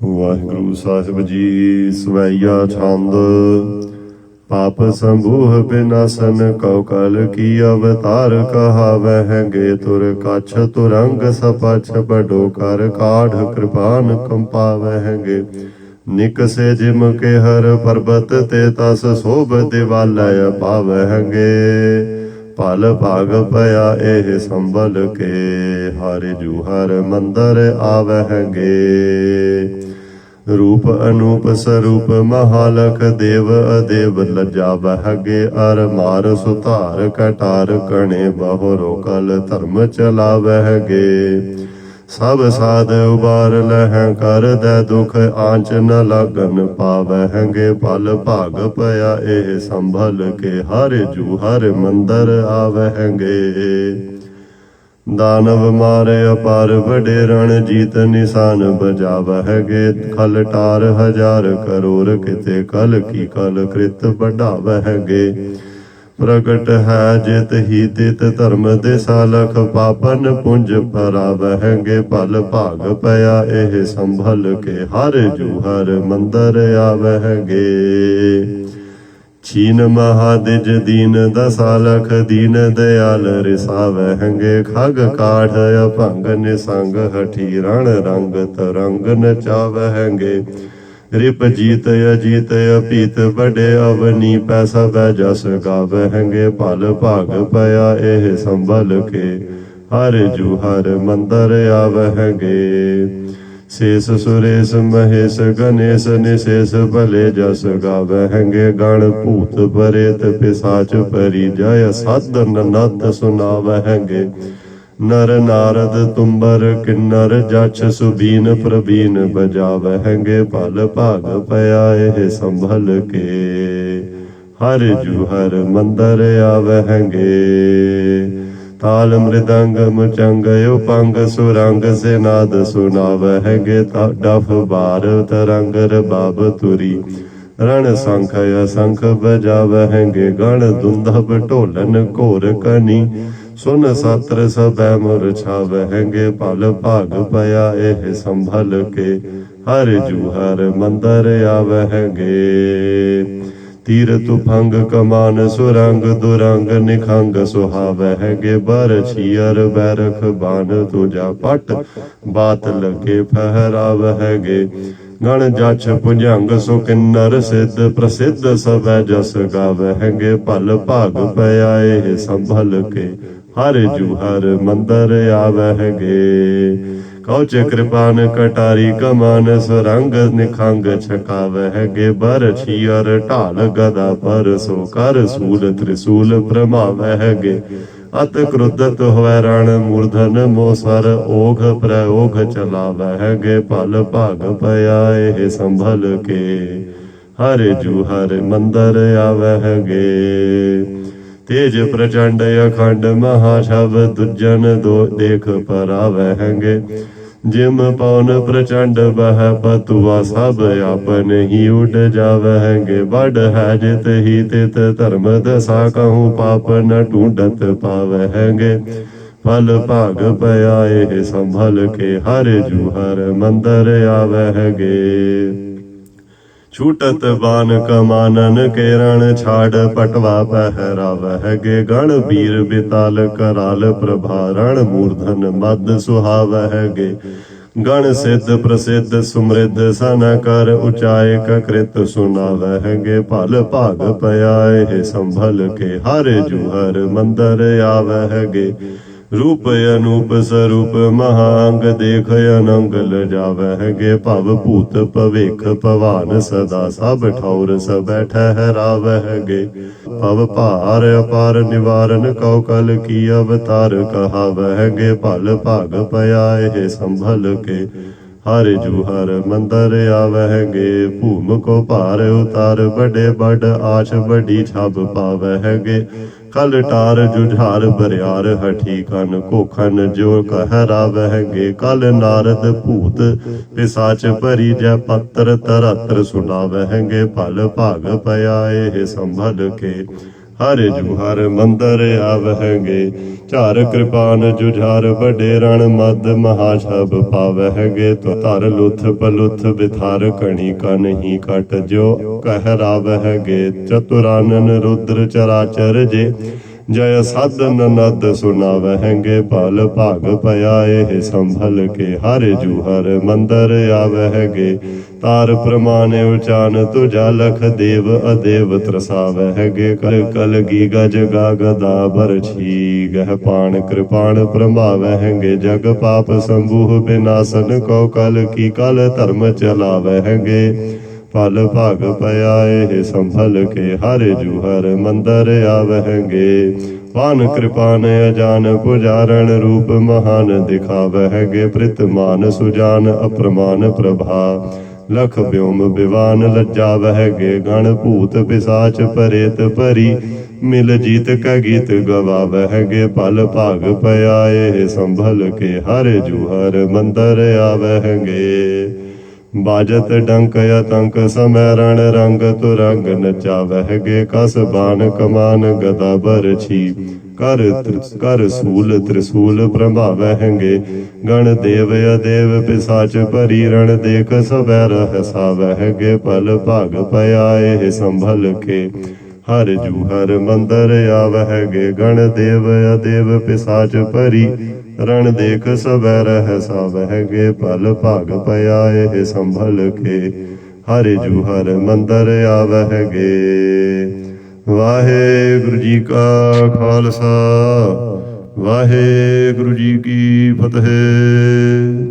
ਵਾਹਿਗੁਰੂ ਸਾਹਿਬ ਜੀ, ਸਵਈਆ ਛੰਦ। ਪਾਪ ਸੰਭੂਹ ਬਿਨਾਸਨ ਕਉ ਕਲ ਕੀ ਅਵਤਾਰ ਕਹਾਵਹਿਗੇ ਤੁਰ ਕਛ ਤੁਰੰਗ ਸਪਛ ਬਡੋ ਕਰ ਕਾਢ ਕਿਰਪਾਨ ਕੰਪਾਵਹਿਗੇ ਨਿਕਸੇ ਜਿਮ ਕੇ ਹਰ ਪਰਬਤ ਤੇ ਤਸ ਸੋਭ ਦਿਵਾਲੈ ਪਾਵਹਿਗੇ ਪਲ ਭਾਗ ਪਿਆ ਇਹ ਸੰਭਲ ਕੇ, ਹਰਿ ਜੂ ਹਰ ਮੰਦਰ ਆਵਹਿਗੇ। ਰੂਪ ਅਨੂਪ ਸਰੂਪ ਮਹਾਲਖ ਦੇਵ ਅਦੇਵ ਲਜਾ ਬਹਗੇ ਅਰ ਮਾਰ ਸੁਧਾਰ ਕਟਾਰ ਕਣੇ ਬਹੁਰੋ ਕਲ ਧਰਮ ਚਲਾਵਹਿਗੇ। ਸਭ ਸਾਧ ਉਬਾਰ ਲਹਿ ਕਰਦੈ ਦੁਖ ਆਂਚ ਨ ਲਾਗਨ ਪਾਵਹਿਗੇ ਪਲ ਭਾਗ ਪਿਆ ਇਹ ਸੰਭਲ ਕੇ, ਹਰ ਜੂ ਹਰ ਮੰਦਰ ਆਵਹਿਗੇ ਦਾਨਵ ਮਾਰੇ ਅਪਾਰ ਵਡੇ ਰਣ ਜੀਤ ਨਿਸ਼ਾਨ ਬਜਾਵਹਿਗੇ ਖਲ ਟਾਰ ਹਜ਼ਾਰ ਕਰੋੜ ਕਿਤੇ ਕਲ ਕੀ ਕਲ ਕ੍ਰਿਤ ਵਡਾਵਹਿਗੇ ਪ੍ਰਗਟ ਹੈ ਜਿਤ ਹੀ ਤਿਤ ਧਰਮ ਦੇ ਸਾਲਖ, ਪਾਪਨ ਪੁੰਜ ਪਰਾਵਹਿਗੇ ਭਲ ਭਾਗ ਪਿਆ, ਇਹ ਸੰਭਲ ਕੇ ਹਰ ਜੂ ਹਰ ਮੰਦਰ ਆਵਹਿਗੇ। ਛੀਨ ਮਹਾਦਿਜ ਦੀਨ ਦਸਾਲਖ ਦੀਨ ਦਿਆਲ ਰਿਸਾਵਹਿਗੇ, ਖਗ ਕਾਢ ਅਭੰਗ ਨਿਸੰਗ ਹਠੀ ਰਣ ਰੰਗ ਤਰੰਗ ਨਚਾਵਹਿਗੇ। ਰਿਪ ਜੀਤ ਅਜੀਤ ਅਪੀਤ ਬੜੇ ਅਵਨੀ ਪੈਸਾ ਬੈ ਜਸ ਗਾਵਹਿਗੇ ਭਲ ਭਾਗ ਪਿਆ ਇਹ ਸੰਭਲ ਕੇ। ਹਰ ਜੂ ਹਰ ਮੰਦਰ ਆਵਹਿਗੇ ਸੇਸ ਸੁਰੇਸ ਮਹੇਸ਼ ਗਣੇਸ਼ ਨਿਸ਼ੇਸ਼ ਭਲੇ ਜਸ ਗਾਵਹਿਗੇ ਗਣ ਭੂਤ ਪਰੇਤ ਪਿਸਾਚ ਪਰੀ ਜਯ ਸਦ ਨਨਦ ਸੁਨਾਵਹਿਗੇ ਨਰ ਨਾਰਦ ਤੁੰਬਰ ਕਿੰਨਰ ਜਛ ਸੁਬੀਨ ਪ੍ਰਬੀਨ ਬਜਾਵਹਿਗੇ ਭਲ ਭਾਗ ਪਿਆ ਇਹ ਸੰਭਲ ਕੇ। ਹਰ ਜੂ ਹਰ ਮੰਦਰ ਆਵਹਿਗੇ ਤਾਲ ਮ੍ਰਿਦੰਗ ਮੁਚੰਗ ਉਪੰਗ ਸੁਰੰਗ ਸੇ ਨਾਦ ਸੁਨਾਵਹਿਗੇ ਤਾ ਡਫ ਬਾਰ ਤਰੰਗ ਰਬਾਬ ਤੁਰੀ। ਰਣ ਸੰਖ ਅਸੰਖ ਬਜਾਵਹਿਗੇ ਗਣ ਦੁੰਦਭ ਢੋਲਨ ਘੋਰ ਕਨੀ। ਸੁਨ ਸਤਰ ਸਬੈ ਮੁਰ ਛਾਵਹਿਗੇ ਭਲ ਭਾਗ ਪਿਆ ਇਹ ਸੰਭਲ ਕੇ ਹਰ ਜੂ ਹਰ ਮੰਦਰ ਆਵਹਿਗੇ ਤੀਰ ਤੁਫੰਗ ਕਮਾਨ ਸੁਰੰਗ, ਦੁਰੰਗ ਨਿਖੰਗ ਸੁਹਾਵਹਿਗੇ ਬਰ ਛੀਅਰ ਬੈਰਖ ਬਾਨ ਤੁਜਾ ਪਟ, ਬਾਤ ਲਗੇ ਫਹਰਾਵਹਿਗੇ ਗਣ ਜਛ ਭੁਜੰਗ ਸੁ ਕਿੰਨਰ ਸਿੱਧ, ਪ੍ਰਸਿੱਧ ਸਭੈ ਜਸ ਗਾਵਹਿਗੇ ਭਲ ਭਾਗ ਪਿਆ ਇਹ ਸੰਭਲ ਕੇ ਹਰ ਜੂ ਹਰ ਮੰਦਰ ਆਵਹਿਗੇ ਕਉਚ ਕਿਰਪਾਨ ਕਟਾਰੀ ਕਮਾਨ ਸੁਰੰਗ ਨਿਖੰਗ ਛਕਾਵਹਿਗੇ ਬਰ ਛੀਅਰ ਢਾਲ ਗਦਾ ਪਰ ਸੋ ਕਰ ਸੂਲ ਤ੍ਰਿਸੂਲ ਪ੍ਰਮਾਵਹਿਗੇ ਅਤ ਕ੍ਰੁੱਧਤ ਹੋਇ ਰਣ ਮੂਰਧਨ ਮੋਸਰ ਓਘ ਪ੍ਰਯੋਗ ਚਲਾਵਹਿਗੇ ਭਲ ਭਾਗ ਪਿਆ ਇਹ ਸੰਭਲ ਕੇ। ਹਰ ਜੂ ਹਰ ਮੰਦਰ ਆਵਹਿਗੇ ਤੇਜ ਪ੍ਰਚੰਡ ਅਖੰਡ ਮਹਾ ਸ਼ਬਦ ਦੁਜਨ ਦੋ ਦੇਖ ਪਰਾਵਹਿਗੇ। ਜਿਮ ਪਵਨ ਪ੍ਰਚੰਡ ਬਹਿ ਪਤੁਆ ਸਭ ਆਪਨ ਹੀ ਉਡ ਜਾਵਹਿਗੇ। ਵੱਡ ਹੈ ਜਿਤ ਹੀ ਤਿਤ ਧਰਮ ਦਸਾ ਕਹੂ ਪਾਪ ਨ ਢੂੰਡਤ ਪਾਵਹਿਗੇ। ਫਲ ਭਾਗ ਪਿਆ ਇਹ ਸੰਭਲ ਕੇ ਹਰ ਜੂ ਹਰ ਮੰਦਰ ਆਵਹਿਗੇ। ਛੂਟਤ ਬਾਨ ਕਮਾਨਨ ਕੇਰਣ ਛਾੜ ਪਟਵਾ ਪਹਿਰਾਵਹਿਗੇ ਗਣ ਵੀਰ ਬਿਤਾਲ ਕਰਾਲ ਪ੍ਰਭਾਰਣ ਮੂਰਧਨ ਮਦ ਸੁਹਾਵਹਿਗੇ ਗਣ ਸਿੱਧ ਪ੍ਰਸਿੱਧ ਸੁਮਰਿੱਧ ਸਨ ਕਰ ਉਚਾਏ ਕ੍ਰਿਤ ਸੁਨਾਵਹਿਗੇ ਭਲ ਭਾਗ ਪਿਆ ਇਹ ਸੰਭਲ ਕੇ ਹਰ ਜੂ ਹਰ ਮੰਦਰ ਆਵਹਿਗੇ ਰੂਪ ਅਨੂਪ ਸਰੂਪ ਮਹਾਂਗ ਦੇਖ ਅਨੰਗ ਲਜਾਵਹਿਗੇ ਭਵ ਭੂਤ ਭਵੇਖ ਭਵਾਨ ਸਦਾ ਸਭ ਠੌਰ ਸਬੈ ਠਹਿਰਾਵਹਿਗੇ ਭਵ ਭਾਰ ਅਪਾਰ ਨਿਵਾਰਨ ਕਉ ਕਲ ਕੀ ਅਵਤਾਰ ਕਹਾਵਹਿਗੇ ਭਲ ਭਾਗ ਪਿਆ ਸੰਭਲ ਕੇ ਹਰ ਜੂ ਹਰ ਮੰਦਰ ਆਵਹਿਗੇ ਭੂਮ ਕੋ ਭਾਰ ਉਤਾਰ ਬੜੇ ਬੜ ਆਸ਼ ਬੜੀ ਛਬ ਪਾਵਹਿਗੇ ਕਲ ਟਾਰ ਜੁਝਾਰ ਬਰਿਆਰ ਹਠੀ ਕਨ ਕੋਖਨ ਜੋ ਕਹਿਰਾਵਹਿਗੇ ਕਲ ਨਾਰਦ ਭੂਤ ਪਿਸਾਚ ਭਰੀ ਜੈ ਪੱਤਰ ਤਰਤਰ ਸੁਨਾਵਹਿਗੇ ਭਲ ਭਾਗ ਪਿਆ ਇਹ ਸੰਭਲ ਕੇ ਹਰ ਜੁਹਰ ਮੰਦਰ ਆਵਹਿਗੇ। ਝਾਰ ਕਿਰਪਾਨ ਜੁਝਾਰ ਵੱਡੇ ਰਣ ਮਦ ਮਹਾਸ਼ਬ ਪਾਵਹਿਗੇ। ਤੋ ਧਰ ਲੁਥ ਪਲੁਥ ਬਿਥਾਰ ਕਣੀ ਕਾ ਨਹੀਂ ਕਟ ਜੋ ਕਹਿ ਰਾਵਹਿਗੇ ਚਤੁਰਾਨਨ ਰੁਦਰ ਚਰਾਚਰ ਜੇ। ਜਯ ਸਾਧਨ ਨਦ ਸੁਨਾਵਹਿਗੇ ਭਲ ਭਾਗ ਪਿਆ ਇਹ ਸੰਭਲ ਕੇ ਹਰ ਜੁਹਰ ਮੰਦਰ ਆਵਹਿਗੇ ਤਾਰ ਪ੍ਰਮਾਨ ਉਚਾਨ ਤੁਜਾ ਲਖ ਦੇਵ ਅਦੇਵ ਤਰਸਾਵਹਿਗੇ ਕਲ ਕਲ ਗੀ ਗਜ ਗਾ ਗਦਾ ਬਰਛੀ ਗਹਿ ਪਾਣ ਕਿਰਪਾਣ ਪ੍ਰਭਾਵਹਿਗੇ ਜਗ ਪਾਪ ਸੰਭੂਹ ਬਿਨਾਸਨ ਕੋ ਕਲ ਕੀ ਕਲ ਧਰਮ ਚਲਾਵਹਿਗੇ ਫਲ ਭਾਗ ਪਿਆ ਇਹ ਸੰਭਲ ਕੇ ਹਰ ਜੁਹਰ ਮੰਦਰ ਆਵਹਿਗੇ। ਪਾਨ ਕਿਰਪਾਨ ਅਜਾਨ ਪੁਜਾਰਣ ਰੂਪ ਮਹਾਨ ਦਿਖਾਵਹਿਗੇ। ਪ੍ਰਿਤਮਾਨ ਸੁਜਾਨ ਅਪਰਮਾਨ ਪ੍ਰਭਾ। ਲਖ ਬਿਉਮ ਬਿਵਾਨ ਲੱਜਾ ਵਹਿਗੇ ਗਣ ਭੂਤ ਪਿਸਾਚ ਪਰੇਤ ਭਰੀ ਮਿਲ ਜੀਤ ਕਾ ਗੀਤ ਗਵਾ ਗਵਾਵਹਿਗੇ। ਪਲ ਭਾਗ ਪਿਆਏ ਇਹ ਸੰਭਲ ਕੇ ਹਰ ਜੁਹਰ ਮੰਦਰ ਆਵਹਿਗੇ। ਬਾਜਤ ਡੰਕ ਅਤੰਕ ਸਮੈ ਰਣ ਰੰਗ ਤੁਰੰਗ ਨਚਾਵਹਿਗੇ ਕਸ ਬਾਨ ਕਮਾਨ ਗਦਾ ਬਰਛੀ। ਕਰ ਕਰ ਸੂਲ ਤ੍ਰਿਸੂਲ ਪ੍ਰਭਾਵਹਿਗੇ ਗਣ ਦੇਵ ਅਦੇਵ ਪਿਸਾਚ ਭਰੀ ਰਣ ਦੇਖ ਸਵੈ ਰਹਸਾਵਹਿਗੇ ਪਲ ਭਾਗ ਪਿਆ ਸੰਭਲ ਕੇ। ਹਰ ਜੁਹਰ ਮੰਦਰ ਆਵਹਿਗੇ ਗਣ ਦੇਵ ਅਦੇਵ ਪਿਸਾਚ ਭਰੀ ਰਣ ਦੇਖ ਸਵੈ ਰਹਿ ਸਵਹਿਗੇ ਪਲ ਭਾਗ ਪਿਆ ਇਹ ਸੰਭਲ ਕੇ। ਹਰ ਜੁਹਰ ਮੰਦਰ ਆਵਹਿਗੇ ਵਾਹਿਗੁਰੂ ਜੀ ਕਾ ਖਾਲਸਾ, ਵਾਹਿਗੁਰੂ ਜੀ ਕੀ ਫਤਿਹ।